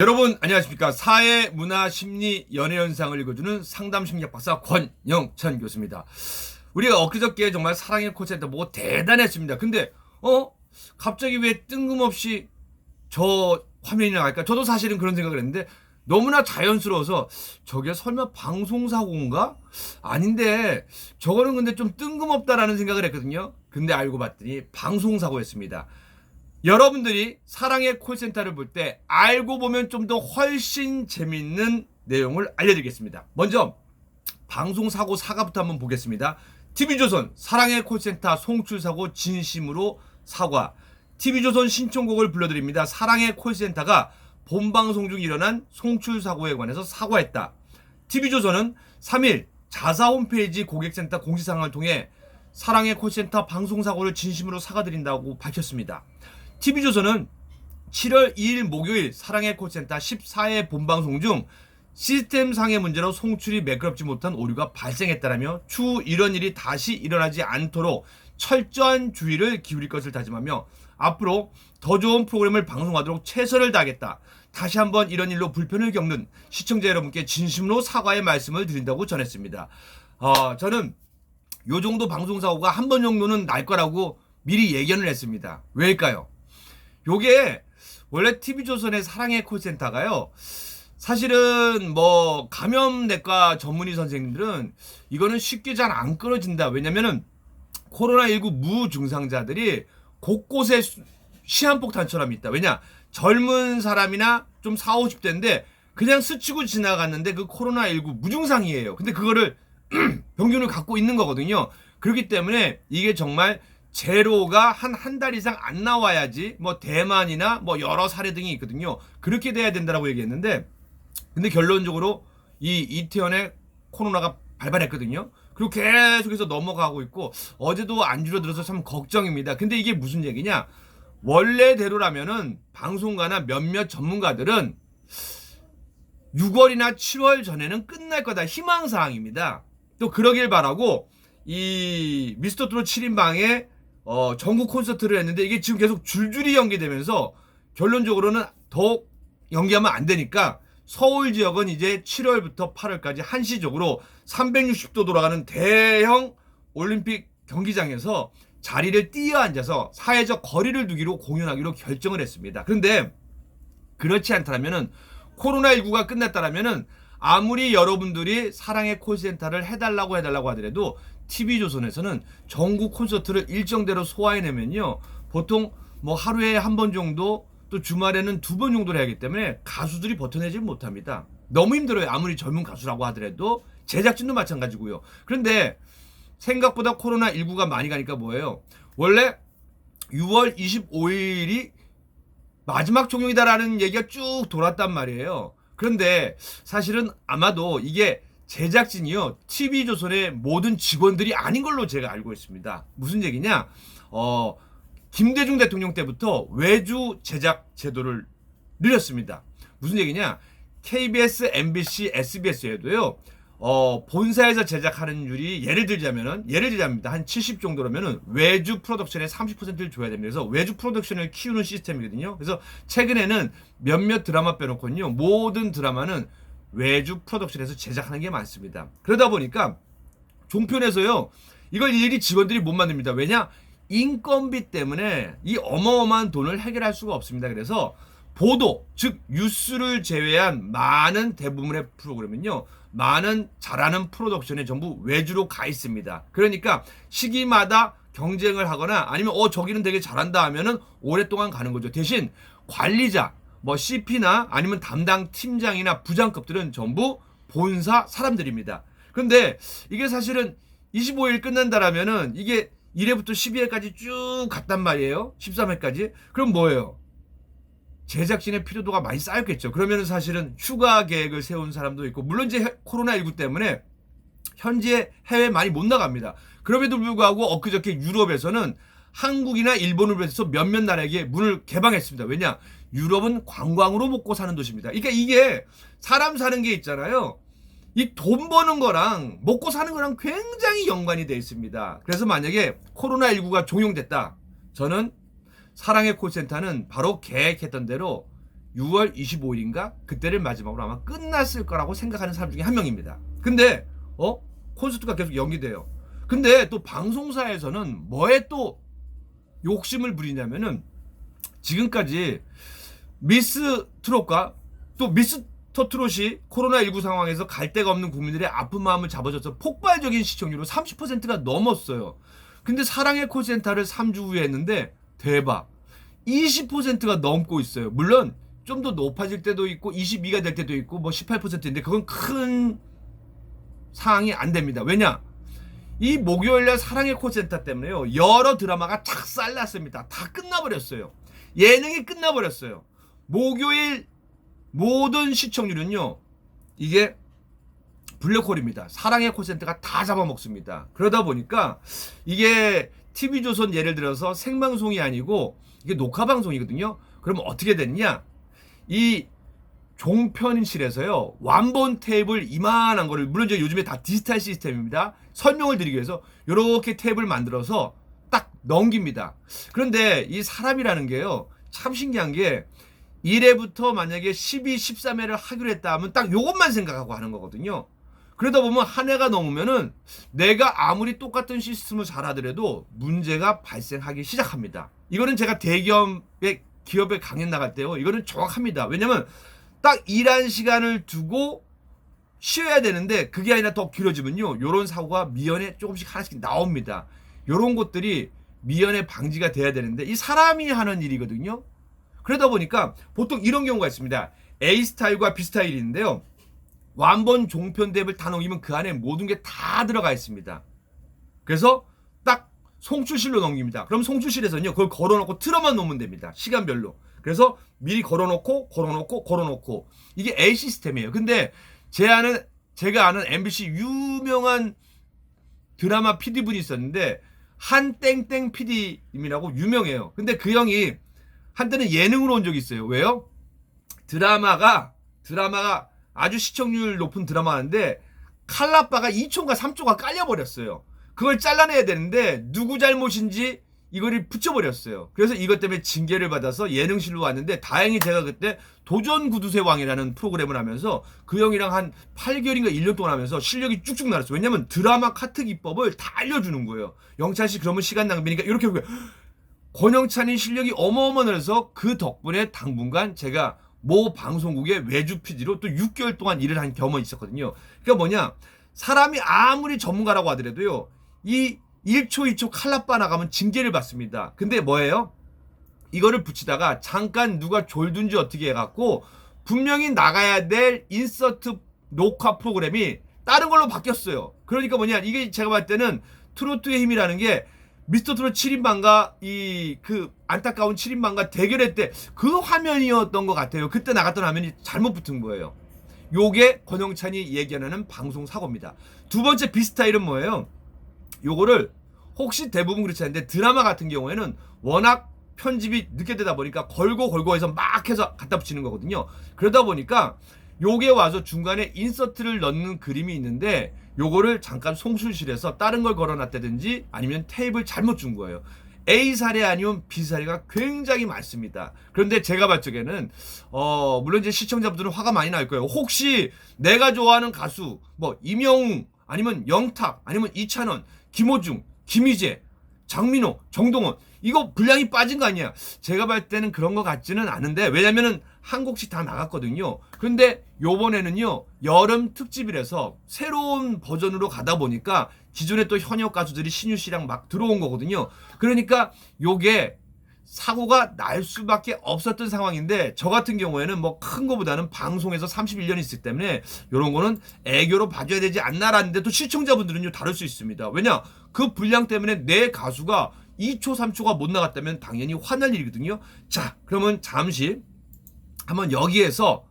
여러분 안녕하십니까 사회 문화 심리 연애 현상을 읽어주는 상담 심리학 박사 권영찬 교수입니다. 우리가 엊그저께 정말 사랑의 콜센터 보고 대단했습니다. 근데 어 갑자기 왜 뜬금없이 저 화면이 나갈까? 저도 사실은 그런 생각을 했는데 너무나 자연스러워서 저게 설마 방송사고인가? 아닌데 저거는 근데 좀 뜬금없다라는 생각을 했거든요. 근데 알고 봤더니 방송사고였습니다. 여러분들이 사랑의 콜센터를 볼 때 알고 보면 좀 더 훨씬 재밌는 내용을 알려드리겠습니다. 먼저 방송 사고 사과부터 한번 보겠습니다. TV조선 사랑의 콜센터 송출 사고 진심으로 사과. TV조선 신청곡을 불러드립니다. 사랑의 콜센터가 본방송 중 일어난 송출 사고에 관해서 사과했다. TV조선은 3일 자사 홈페이지 고객센터 공지사항을 통해 사랑의 콜센터 방송 사고를 진심으로 사과드린다고 밝혔습니다. TV조선은 7월 2일 목요일 사랑의 콜센터 14회 본방송 중 시스템상의 문제로 송출이 매끄럽지 못한 오류가 발생했다라며 추후 이런 일이 다시 일어나지 않도록 철저한 주의를 기울일 것을 다짐하며 앞으로 더 좋은 프로그램을 방송하도록 최선을 다하겠다. 다시 한번 이런 일로 불편을 겪는 시청자 여러분께 진심으로 사과의 말씀을 드린다고 전했습니다. 어, 저는 요 정도 방송사고가 한 번 정도는 날 거라고 미리 예견을 했습니다. 왜일까요? 요게 원래 TV조선의 사랑의 콜센터가요. 사실은 뭐 감염내과 전문의 선생님들은 이거는 쉽게 잘안 끊어진다. 왜냐면은 코로나19 무증상자들이 곳곳에 수- 시한폭탄처럼 있다. 왜냐? 젊은 사람이나 좀 4, 50대인데 그냥 스치고 지나갔는데 그 코로나19 무증상이에요. 근데 그거를 병균을 갖고 있는 거거든요. 그렇기 때문에 이게 정말 제로가 한 한 달 이상 안 나와야지 뭐 대만이나 뭐 여러 사례 등이 있거든요. 그렇게 돼야 된다라고 얘기했는데 근데 결론적으로 이 이태원에 코로나가 발발했거든요. 그리고 계속해서 넘어가고 있고 어제도 안 줄어들어서 참 걱정입니다. 근데 이게 무슨 얘기냐? 원래대로라면은 방송가나 몇몇 전문가들은 6월이나 7월 전에는 끝날 거다 희망사항입니다. 또 그러길 바라고 이 미스터 트롯 7인방에 어, 전국 콘서트를 했는데 이게 지금 계속 줄줄이 연기되면서 결론적으로는 더 연기하면 안 되니까 서울 지역은 이제 7월부터 8월까지 한시적으로 360도 돌아가는 대형 올림픽 경기장에서 자리를 띄어 앉아서 사회적 거리를 두기로 공연하기로 결정을 했습니다. 그런데 그렇지 않다면은 코로나19가 끝났다라면은 아무리 여러분들이 사랑의 콜센터를 해달라고 해달라고 하더라도 TV조선에서는 전국 콘서트를 일정대로 소화해내면요. 보통 뭐 하루에 한 번 정도 또 주말에는 두 번 정도를 하기 때문에 가수들이 버텨내지 못합니다. 너무 힘들어요. 아무리 젊은 가수라고 하더라도 제작진도 마찬가지고요. 그런데 생각보다 코로나19가 많이 가니까 뭐예요? 원래 6월 25일이 마지막 종영이다라는 얘기가 쭉 돌았단 말이에요. 그런데 사실은 아마도 이게 제작진이요. TV조선의 모든 직원들이 아닌 걸로 제가 알고 있습니다. 무슨 얘기냐? 어, 김대중 대통령 때부터 외주 제작 제도를 늘렸습니다. 무슨 얘기냐? KBS, MBC, SBS에도요. 어, 본사에서 제작하는 율이 예를 들자면은 예를 들자입니다. 한 70 정도라면은 외주 프로덕션의 30%를 줘야 됩니다. 그래서 외주 프로덕션을 키우는 시스템이거든요. 그래서 최근에는 몇몇 드라마 빼놓고는요. 모든 드라마는 외주 프로덕션에서 제작하는 게 많습니다. 그러다 보니까 종편에서요. 이걸 일일이 직원들이 못 만듭니다. 왜냐? 인건비 때문에 이 어마어마한 돈을 해결할 수가 없습니다. 그래서 보도, 즉 뉴스를 제외한 많은 대부분의 프로그램은요. 많은 잘하는 프로덕션에 전부 외주로 가 있습니다. 그러니까 시기마다 경쟁을 하거나 아니면 어 저기는 되게 잘한다 하면은 오랫동안 가는 거죠. 대신 관리자, 뭐 CP나 아니면 담당 팀장이나 부장급들은 전부 본사 사람들입니다. 근데 이게 사실은 25일 끝난다라면은 이게 1회부터 12회까지 쭉 갔단 말이에요. 13회까지. 그럼 뭐예요? 제작진의 필요도가 많이 쌓였겠죠. 그러면 사실은 휴가 계획을 세운 사람도 있고, 물론 이제 해- 코로나19 때문에 현재 해외 많이 못 나갑니다. 그럼에도 불구하고 엊그저께 유럽에서는 한국이나 일본을 비해서 몇몇 나라에게 문을 개방했습니다. 왜냐? 유럽은 관광으로 먹고 사는 도시입니다. 그러니까 이게 사람 사는 게 있잖아요. 이 돈 버는 거랑 먹고 사는 거랑 굉장히 연관이 되어 있습니다. 그래서 만약에 코로나19가 종용됐다. 저는 사랑의 콜센터는 바로 계획했던 대로 6월 25일인가 그때를 마지막으로 아마 끝났을 거라고 생각하는 사람 중에 한 명입니다. 근데 어 콘서트가 계속 연기돼요. 근데 또 방송사에서는 뭐에 또 욕심을 부리냐면은 지금까지 미스 트롯과 또 미스터 트롯이 코로나19 상황에서 갈 데가 없는 국민들의 아픈 마음을 잡아줘서 폭발적인 시청률로 30%가 넘었어요. 근데 사랑의 콜센터를 3주 후에 했는데 대박. 20%가 넘고 있어요. 물론 좀 더 높아질 때도 있고 22가 될 때도 있고 뭐 18%인데 그건 큰 상황이 안 됩니다. 왜냐? 이 목요일날 사랑의 콜센터 때문에요. 여러 드라마가 착살났습니다. 다 끝나버렸어요. 예능이 끝나버렸어요. 목요일 모든 시청률은요. 이게 블랙홀입니다. 사랑의 콜센터가 다 잡아먹습니다. 그러다 보니까 이게 TV조선 예를 들어서 생방송이 아니고 이게 녹화방송이거든요. 그러면 어떻게 됐냐? 이 종편실에서요 완본 테이블 이만한 거를 물론 이제 요즘에 다 디지털 시스템입니다 설명을 드리기 위해서 이렇게 탭을 만들어서 딱 넘깁니다 그런데 이 사람이라는 게요 참 신기한 게 1회부터 만약에 12, 13회를 하기로 했다 하면 딱 요것만 생각하고 하는 거거든요 그러다 보면 한 해가 넘으면은 내가 아무리 똑같은 시스템을 잘하더라도 문제가 발생하기 시작합니다. 이거는 제가 대기업의 기업에 강연 나갈 때요. 이거는 정확합니다. 왜냐면 딱 일한 시간을 두고 쉬어야 되는데 그게 아니라 더 길어지면요. 요런 사고가 미연에 조금씩 하나씩 나옵니다. 요런 것들이 미연에 방지가 돼야 되는데 이 사람이 하는 일이거든요. 그러다 보니까 보통 이런 경우가 있습니다. A 스타일과 B 스타일인데요. 완본 종편 탭을 다 넘기면 그 안에 모든 게 다 들어가 있습니다. 그래서 딱 송출실로 넘깁니다. 그럼 송출실에서는요, 그걸 걸어놓고 틀어만 놓으면 됩니다. 시간별로. 그래서 미리 걸어놓고, 걸어놓고, 걸어놓고. 이게 A 시스템이에요. 근데 제 아는, 제가 아는 MBC 유명한 드라마 PD분이 있었는데, 한땡땡 PD님이라고 유명해요. 근데 그 형이 한때는 예능으로 온 적이 있어요. 왜요? 드라마가, 드라마가 아주 시청률 높은 드라마인데 칼라빠가 2초인가 3초가 깔려버렸어요. 그걸 잘라내야 되는데 누구 잘못인지 이거를 붙여버렸어요. 그래서 이것 때문에 징계를 받아서 예능실로 왔는데 다행히 제가 그때 도전 구두쇠 왕이라는 프로그램을 하면서 그 형이랑 한 8개월인가 1년 동안 하면서 실력이 쭉쭉 날았어요. 왜냐면 드라마 카트 기법을 다 알려주는 거예요. 영찬 씨 그러면 시간 낭비니까 이렇게 하고 권영찬이 실력이 어마어마해서 그 덕분에 당분간 제가 모 방송국의 외주 PD로 또 6개월 동안 일을 한 경험이 있었거든요. 그러니까 뭐냐 사람이 아무리 전문가라고 하더라도요 이 1초 2초 칼라빠 나가면 징계를 받습니다. 근데 뭐예요? 이거를 붙이다가 잠깐 누가 졸든지 어떻게 해갖고 분명히 나가야 될 인서트 녹화 프로그램이 다른 걸로 바뀌었어요. 그러니까 뭐냐 이게 제가 봤을 때는 트로트의 힘이라는 게 미스터 트롯 7인방과 이 그 안타까운 7인방과 대결할 때 그 화면이었던 것 같아요. 그때 나갔던 화면이 잘못 붙은 거예요. 요게 권영찬이 얘기하는 방송 사고입니다. 두 번째 비스타일은 뭐예요? 요거를 혹시 대부분 그렇지 않은데 드라마 같은 경우에는 워낙 편집이 늦게 되다 보니까 걸고 걸고 해서 막 해서 갖다 붙이는 거거든요. 그러다 보니까 요게 와서 중간에 인서트를 넣는 그림이 있는데 요거를 잠깐 송출실에서 다른 걸 걸어놨다든지 아니면 테이블 잘못 준 거예요. A 사례 아니면 B 사례가 굉장히 많습니다. 그런데 제가 봤을 적에는 어 물론 이제 시청자분들은 화가 많이 날 거예요. 혹시 내가 좋아하는 가수 뭐 임영웅 아니면 영탁 아니면 이찬원, 김호중, 김희재, 장민호, 정동원 이거 분량이 빠진 거 아니야? 제가 봤을 때는 그런 것 같지는 않은데 왜냐면은 한 곡씩 다 나갔거든요. 근데 요번에는요 여름 특집이라서 새로운 버전으로 가다 보니까 기존에 또 현역 가수들이 신유 씨랑 막 들어온 거거든요. 그러니까 요게 사고가 날 수밖에 없었던 상황인데 저 같은 경우에는 뭐 큰 거보다는 방송에서 31년 있기 때문에 이런 거는 애교로 봐줘야 되지 않나라는데 또 시청자분들은요 다를 수 있습니다. 왜냐 그 분량 때문에 내 가수가 2초 3초가 못 나갔다면 당연히 화날 일이거든요. 자 그러면 잠시 한번 여기에서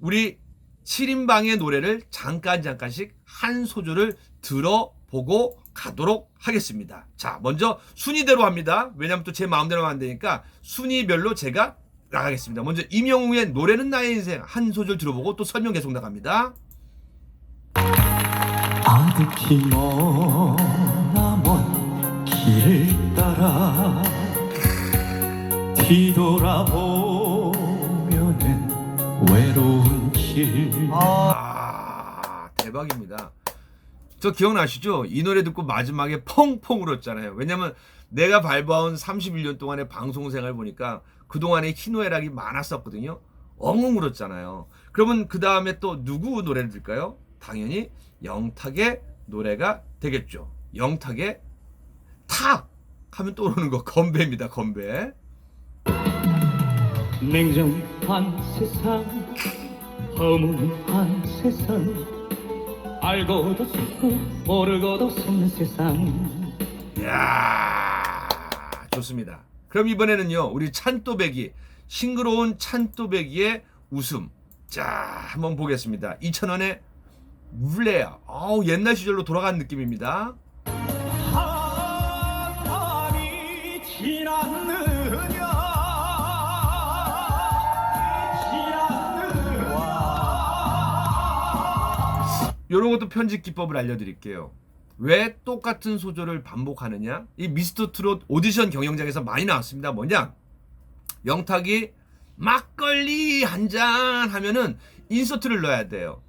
우리 7인방의 노래를 잠깐 잠깐씩 한 소절을 들어보고 가도록 하겠습니다. 자, 먼저 순위대로 합니다. 왜냐면 또 제 마음대로 하면 안 되니까 순위별로 제가 나가겠습니다. 먼저 임영웅의 노래는 나의 인생 한 소절 들어보고 또 설명 계속 나갑니다. 아득히 머나먼 길을 따라 뒤돌아보면은 외로운 길 아 대박입니다. 저 기억나시죠? 이 노래 듣고 마지막에 펑펑 울었잖아요. 왜냐면 내가 밟아온 31년 동안의 방송 생활 보니까 그동안에 희노애락이 많았었거든요. 엉엉 울었잖아요. 그러면 그 다음에 또 누구 노래를 들까요? 당연히 영탁의 노래가 되겠죠. 영탁의 탁 하면 떠오르는 거 건배입니다. 건배. 냉정 한 세상 허무한 세상 알고도 모르고도 속는 세상 야 좋습니다. 그럼 이번에는요 우리 찬또배기 싱그러운 찬또배기의 웃음 자 한번 보겠습니다. 2,000원의 물레야. 아우 옛날 시절로 돌아간 느낌입니다. 이런 것도 편집 기법을 알려드릴게요. 왜 똑같은 소절을 반복하느냐? 이 미스터 트롯 오디션 경영장에서 많이 나왔습니다. 뭐냐? 영탁이 막걸리 한 잔 하면은 인서트를 넣어야 돼요.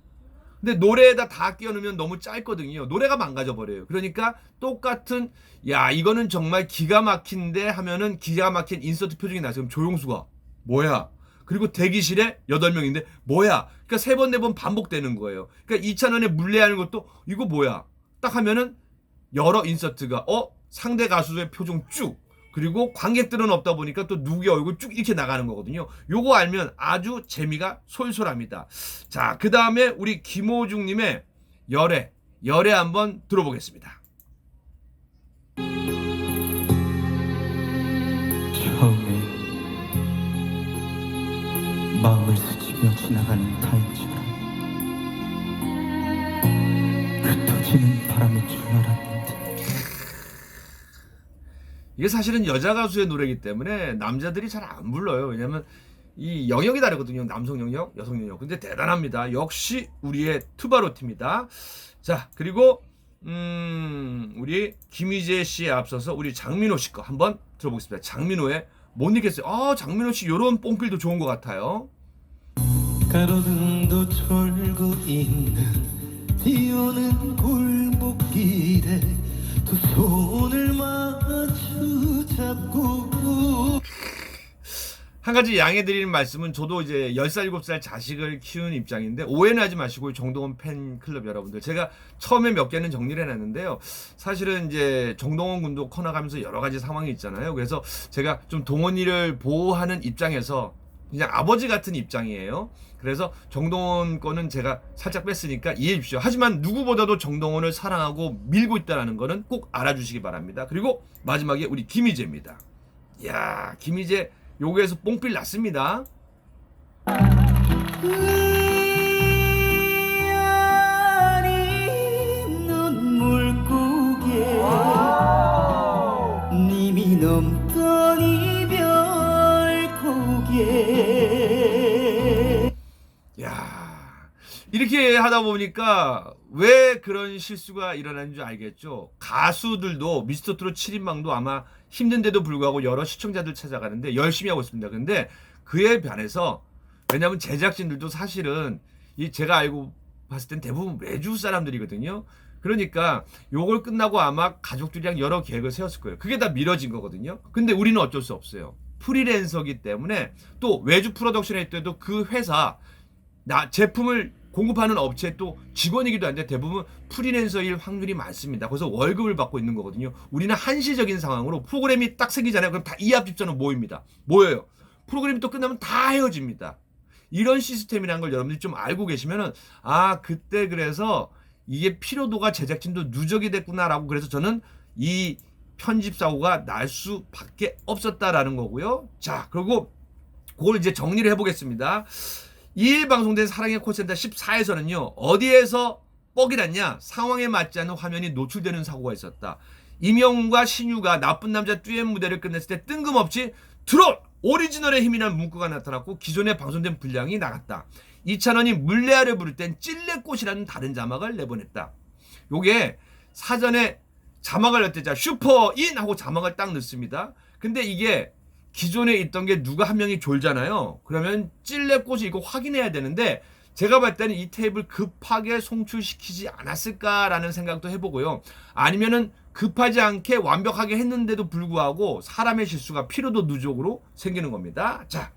근데 노래에다 다 끼워 넣으면 너무 짧거든요. 노래가 망가져 버려요. 그러니까 똑같은 야 이거는 정말 기가 막힌데 하면은 기가 막힌 인서트 표정이 나서 그럼 조용수가 뭐야? 그리고 대기실에 8명인데 뭐야? 그러니까 세 번 네 번 반복되는 거예요. 그러니까 이찬원의 물레하는 것도 이거 뭐야? 딱 하면은 여러 인서트가 어 상대 가수의 표정 쭉 그리고 관객들은 없다 보니까 또 누구의 얼굴 쭉 이렇게 나가는 거거든요. 요거 알면 아주 재미가 솔솔합니다. 자, 그 다음에 우리 김호중님의 열애, 열애 한번 들어보겠습니다. 지나가는 타임지가 흩어지는 바람인 줄 알았는데 이게 사실은 여자 가수의 노래이기 때문에 남자들이 잘 안 불러요. 왜냐면 이 영역이 다르거든요. 남성 영역, 여성 영역. 근데 대단합니다. 역시 우리의 투바로티입니다. 자, 그리고 음, 우리 김희재 씨에 앞서서 우리 장민호 씨 거 한번 들어보겠습니다. 장민호의 못 잊겠어요. 아, 장민호 씨 요런 뽕필도 좋은 것 같아요. 가로등도 졸고 있는 비 오는 골목길에 두 손을 마주 잡고 한 가지 양해 드리는 말씀은 저도 이제 10살, 7살 자식을 키우는 입장인데 오해는 하지 마시고 정동원 팬클럽 여러분들 제가 처음에 몇 개는 정리를 해놨는데요. 사실은 이제 정동원 군도 커나가면서 여러 가지 상황이 있잖아요. 그래서 제가 좀 동원이를 보호하는 입장에서 그냥 아버지 같은 입장이에요. 그래서 정동원 거는 제가 살짝 뺐으니까 이해해 주십시오. 하지만 누구보다도 정동원을 사랑하고 밀고 있다는 거는 꼭 알아주시기 바랍니다. 그리고 마지막에 우리 김희재입니다. 야 김희재 요거에서 뽕필 났습니다. 이렇게 하다 보니까 왜 그런 실수가 일어나는 줄 알겠죠. 가수들도 미스터 트롯 7인방도 아마 힘든데도 불구하고 여러 시청자들 찾아가는데 열심히 하고 있습니다. 근데 그에 반해서 왜냐하면 제작진들도 사실은 이 제가 알고 봤을 땐 대부분 외주 사람들이거든요. 그러니까 요걸 끝나고 아마 가족들이랑 여러 계획을 세웠을 거예요. 그게 다 미뤄진 거거든요. 근데 우리는 어쩔 수 없어요. 프리랜서기 때문에 또 외주 프로덕션 할 때도 그 회사 나 제품을 공급하는 업체 또 직원이기도 한데 대부분 프리랜서일 확률이 많습니다. 그래서 월급을 받고 있는 거거든요. 우리는 한시적인 상황으로 프로그램이 딱 생기잖아요. 그럼 다 이합집자는 모입니다. 모여요. 프로그램이 또 끝나면 다 헤어집니다. 이런 시스템이라는 걸 여러분들이 좀 알고 계시면은 아 그때 그래서 이게 피로도가 제작진도 누적이 됐구나라고 그래서 저는 이 편집 사고가 날 수밖에 없었다라는 거고요. 자 그리고 그걸 이제 정리를 해보겠습니다. 2일 방송된 사랑의 콜센터 14에서는요, 어디에서 뻑이 났냐? 상황에 맞지 않는 화면이 노출되는 사고가 있었다. 이명훈과 신유가 나쁜 남자 듀엣 무대를 끝냈을 때 뜬금없이 트롯! 오리지널의 힘이라는 문구가 나타났고 기존에 방송된 분량이 나갔다. 이찬원이 물레아를 부를 땐 찔레꽃이라는 다른 자막을 내보냈다. 요게 사전에 자막을 넣을 때자 슈퍼인 하고 자막을 딱 넣습니다. 근데 이게 기존에 있던 게 누가 한 명이 졸잖아요. 그러면 찔레꽃이 이거 확인해야 되는데 제가 봤을 때는 이 테이블 급하게 송출시키지 않았을까라는 생각도 해보고요. 아니면은 급하지 않게 완벽하게 했는데도 불구하고 사람의 실수가 필요도 누적으로 생기는 겁니다. 자,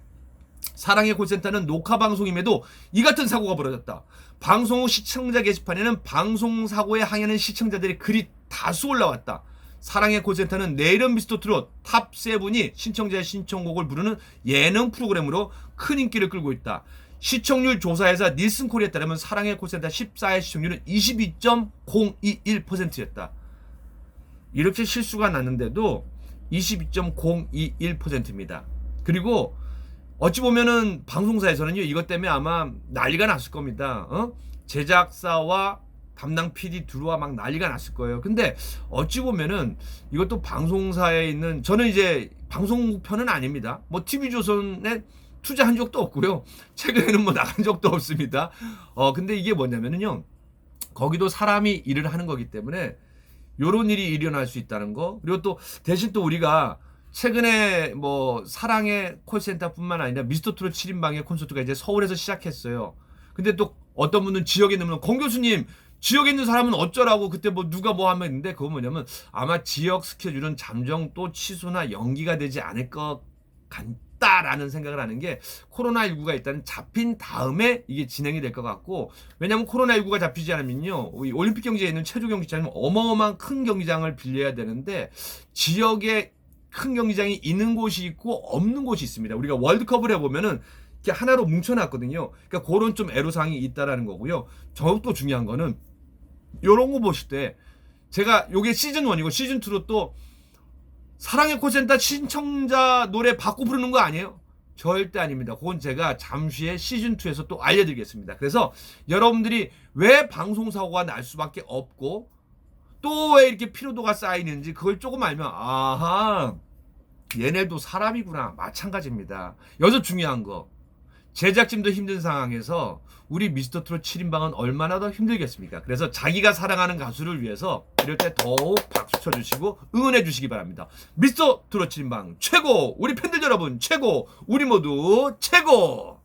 사랑의 콜센터는 녹화 방송임에도 이 같은 사고가 벌어졌다. 방송 후 시청자 게시판에는 방송 사고에 항의하는 시청자들의 글이 다수 올라왔다. 사랑의 콜센터는 내일은 미스터 트롯 탑 세븐이 신청자의 신청곡을 부르는 예능 프로그램으로 큰 인기를 끌고 있다. 시청률 조사회사 닐슨 코리에 따르면 사랑의 콜센터 14회 시청률은 22.021%였다. 이렇게 실수가 났는데도 22.021%입니다. 그리고 어찌 보면은 방송사에서는요 이것 때문에 아마 난리가 났을 겁니다. 어? 제작사와 담당 PD 들어와 막 난리가 났을 거예요. 근데 어찌 보면은 이것도 방송사에 있는 저는 이제 방송편은 아닙니다. 뭐 TV조선에 투자한 적도 없고요. 최근에는 뭐 나간 적도 없습니다. 어 근데 이게 뭐냐면은요. 거기도 사람이 일을 하는 거기 때문에 요런 일이 일어날 수 있다는 거. 그리고 또 대신 또 우리가 최근에 뭐 사랑의 콜센터뿐만 아니라 미스터 트롯 7인방의 콘서트가 이제 서울에서 시작했어요. 근데 또 어떤 분은 지역에 있는 권 교수님 지역에 있는 사람은 어쩌라고 그때 뭐 누가 뭐 하면 있는데 그거 뭐냐면 아마 지역 스케줄은 잠정 또 취소나 연기가 되지 않을 것 같다라는 생각을 하는 게 코로나19가 일단 잡힌 다음에 이게 진행이 될 것 같고 왜냐면 코로나19가 잡히지 않으면요 이 올림픽 경기장에 있는 체조 경기장은 어마어마한 큰 경기장을 빌려야 되는데 지역에 큰 경기장이 있는 곳이 있고 없는 곳이 있습니다. 우리가 월드컵을 해보면은 이렇게 하나로 뭉쳐놨거든요. 그러니까 그런 좀 애로사항이 있다라는 거고요. 더욱더 중요한 거는 요런 거 보실 때 제가 요게 시즌 1이고 시즌 2로 또 사랑의 콜센터 신청자 노래 바꿔 부르는 거 아니에요? 절대 아닙니다. 그건 제가 잠시 후에 시즌 2에서 또 알려드리겠습니다. 그래서 여러분들이 왜 방송 사고가 날 수밖에 없고 또 왜 이렇게 피로도가 쌓이는지 그걸 조금 알면 아하 얘네도 사람이구나 마찬가지입니다. 여기서 중요한 거 제작진도 힘든 상황에서 우리 미스터 트롯 7인방은 얼마나 더 힘들겠습니까? 그래서 자기가 사랑하는 가수를 위해서 이럴 때 더욱 박수 쳐주시고 응원해 주시기 바랍니다. 미스터 트롯 7인방 최고! 우리 팬들 여러분 최고! 우리 모두 최고!